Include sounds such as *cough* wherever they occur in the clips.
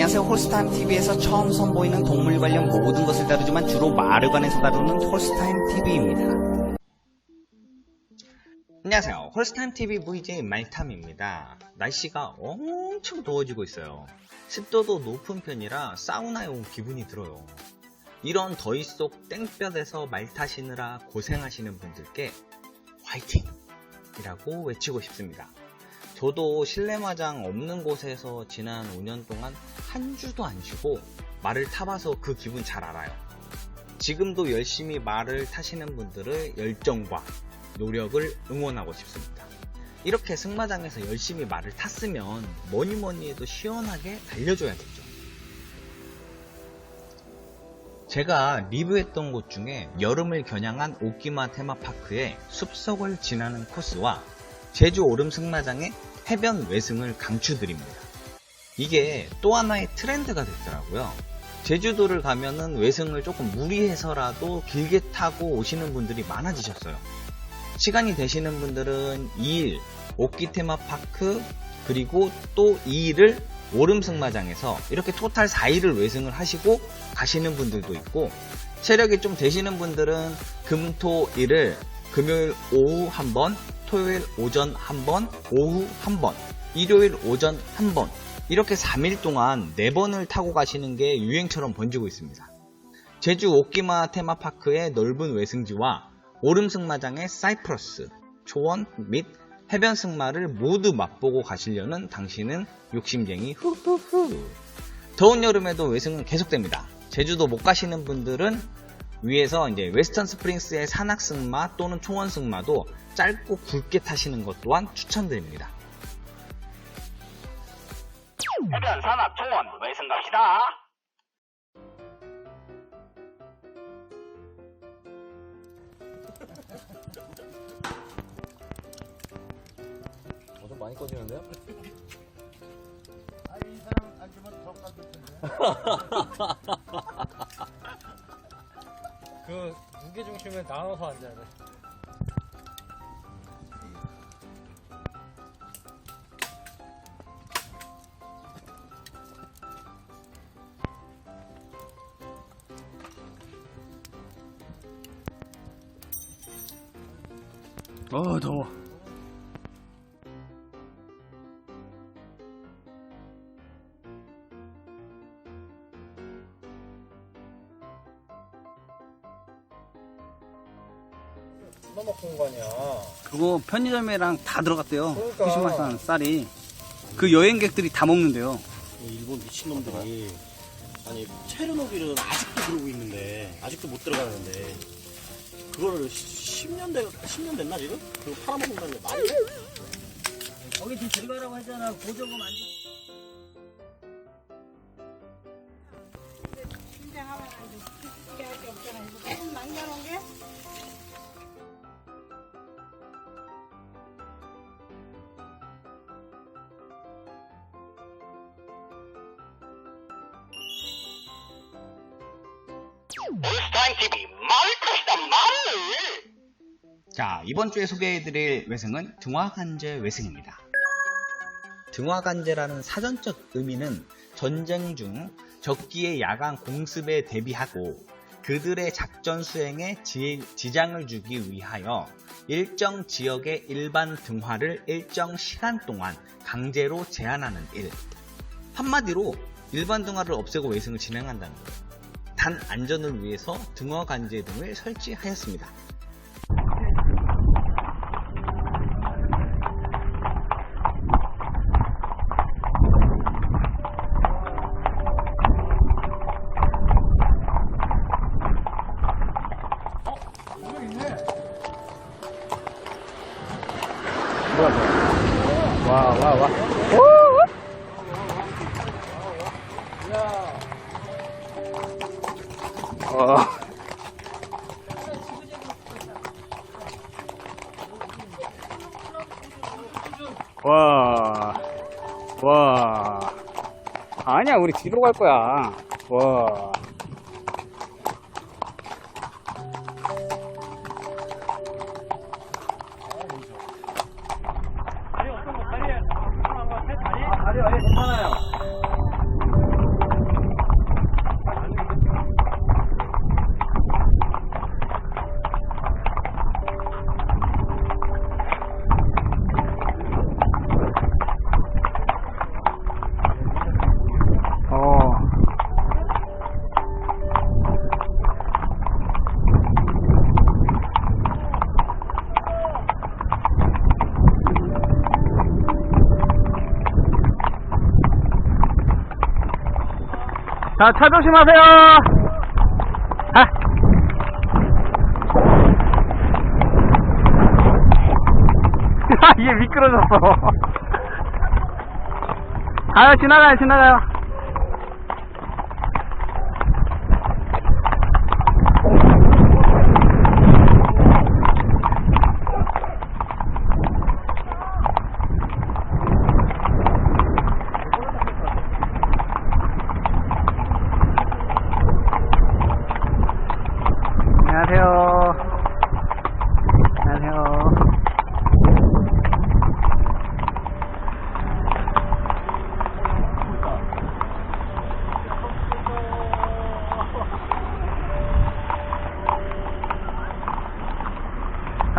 안녕하세요. 홀스타임 TV에서 처음 선보이는 동물 관련 모든 것을 다루지만 주로 말에 관해서 다루는 홀스타임 TV입니다. 안녕하세요. 홀스타임 TV VJ 말탐입니다. 날씨가 엄청 더워지고 있어요. 습도도 높은 편이라 사우나에 온 기분이 들어요. 이런 더위 속 땡볕에서 말 타시느라 고생하시는 분들께 화이팅! 이라고 외치고 싶습니다. 저도 실내 마장 없는 곳에서 지난 5년 동안 한 주도 안 쉬고 말을 타봐서 그 기분 잘 알아요. 지금도 열심히 말을 타시는 분들의 열정과 노력을 응원하고 싶습니다. 이렇게 승마장에서 열심히 말을 탔으면 뭐니 뭐니 해도 시원하게 달려줘야겠죠. 제가 리뷰했던 곳 중에 여름을 겨냥한 오키마 테마파크의 숲속을 지나는 코스와 제주 오름 승마장의 해변 외승을 강추드립니다. 이게 또 하나의 트렌드가 됐더라고요. 제주도를 가면은 외승을 조금 무리해서라도 길게 타고 오시는 분들이 많아지셨어요. 시간이 되시는 분들은 2일 오키 테마파크 그리고 또 2일을 오름 승마장에서 이렇게 토탈 4일을 외승을 하시고 가시는 분들도 있고 체력이 좀 되시는 분들은 금, 토, 일을 금요일 오후 한 번, 토요일 오전 한 번, 오후 한 번, 일요일 오전 한 번, 이렇게 3일 동안 4번을 타고 가시는 게 유행처럼 번지고 있습니다. 제주 오키마 테마파크의 넓은 외승지와 오름승마장의 사이프러스, 초원 및 해변 승마를 모두 맛보고 가시려는 당신은 욕심쟁이 후후후. 더운 여름에도 외승은 계속됩니다. 제주도 못 가시는 분들은 위에서 이제 웨스턴 스프링스의 산악 승마 또는 초원 승마도 짧고 굵게 타시는 것 또한 추천드립니다. 해변 산악 초원 외승 갑시다. 어, 좀 많이 꺼지는데요? 아이 사람 앉으면 더 까질 텐데. *laughs* 그 무게 중심을 나눠서 앉아야 돼. 어 더워. 수너먹 공간이야. 그거 편의점이랑 다 들어갔대요. 그러니까. 푸시마산 쌀이. 그 여행객들이 다 먹는데요. 일본 미친놈들이 아니 체르노빌은 아직도 그러고 있는데 아직도 못 들어가는데 그거를 10년 돼 10년 됐나 지금? 그거 팔아먹는다는 게 말이 돼? 거기 좀 들어가라고 하잖아. 보조금 안진 자, 이번 주에 소개해드릴 외승은 등화간제 외승입니다. 등화간제라는 사전적 의미는 전쟁 중 적기의 야간 공습에 대비하고 그들의 작전 수행에 지, 지장을 주기 위하여 일정 지역의 일반 등화를 일정 시간 동안 강제로 제한하는 일. 한마디로 일반 등화를 없애고 외승을 진행한다는 거예요. 단 안전을 위해서 등화 간제 등을 설치하였습니다. 와 와 와. 어. 와. 와. 아니야, 우리 뒤로 갈 거야. 와. 자, 차 조심하세요. *laughs* 아. 이게 미끄러졌어. *laughs* 가요, 지나가요, 지나가요. 안녕하세요.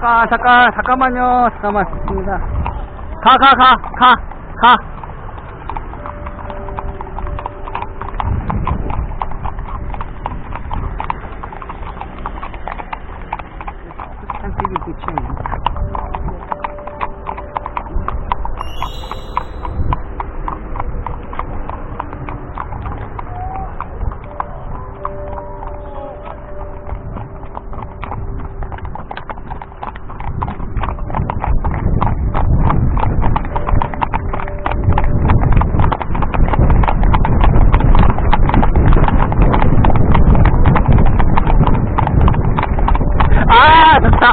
잠깐, 잠깐, 잠깐만요. 잠깐만, 있습니다. 가, 가, 가, 가, 가. TV 붙이는. 아, 좋다.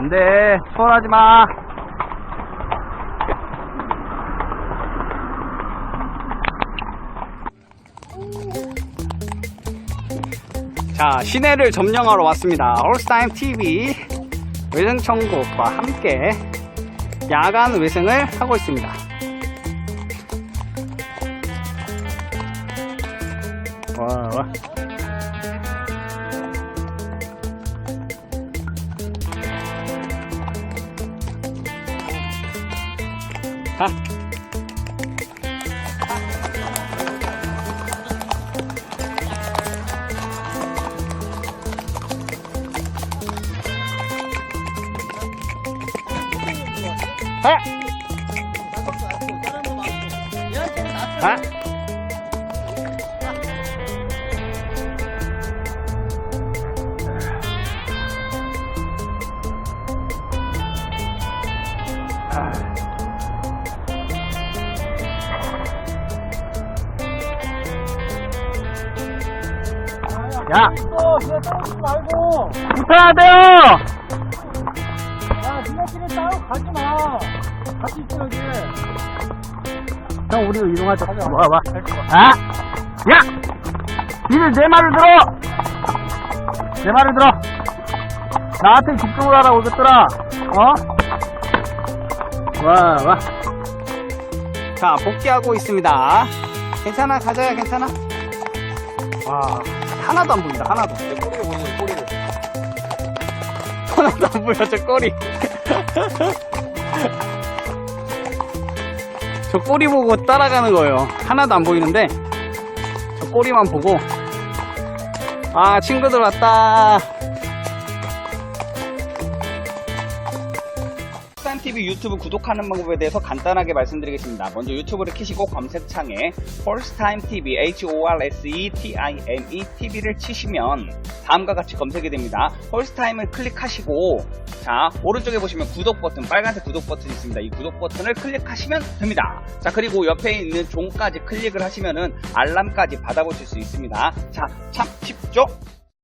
안 돼. 수월하지 마. 자, 시내를 점령하러 왔습니다. 홀스타임 TV 천국과 함께 야간 외승을 하고 있습니다. 와, 와. 가. 가. 야! 또 그냥 떨어지지 말고 붙어야 돼요! 야 니네끼리 따로 가지 마 같이 있어 여기 형, 우리도 이동하자. 와, 와. 아! 야! 니들 내 말을 들어! 내 말을 들어! 나한테 집중을 하라고 그랬더라! 어? 와, 와. 자, 복귀하고 있습니다. 괜찮아, 가자야, 괜찮아. 와, 하나도 안 보인다, 하나도. 꼬리를 보는 꼬리를. 하나도 안 보여, 저 꼬리. 저 꼬리 보고 따라가는 거예요. 하나도 안 보이는데 저 꼬리만 보고 아 친구들 왔다. TV 유튜브 구독하는 방법에 대해서 간단하게 말씀드리겠습니다. 먼저 유튜브를 키시고 검색창에 홀스타임 TV, H-O-R-S-E-T-I-M-E TV를 치시면 다음과 같이 검색이 됩니다. 홀스타임을 클릭하시고 자 오른쪽에 보시면 구독 버튼, 빨간색 구독 버튼이 있습니다. 이 구독 버튼을 클릭하시면 됩니다. 자 그리고 옆에 있는 종까지 클릭을 하시면은 알람까지 받아보실 수 있습니다. 자 참 쉽죠?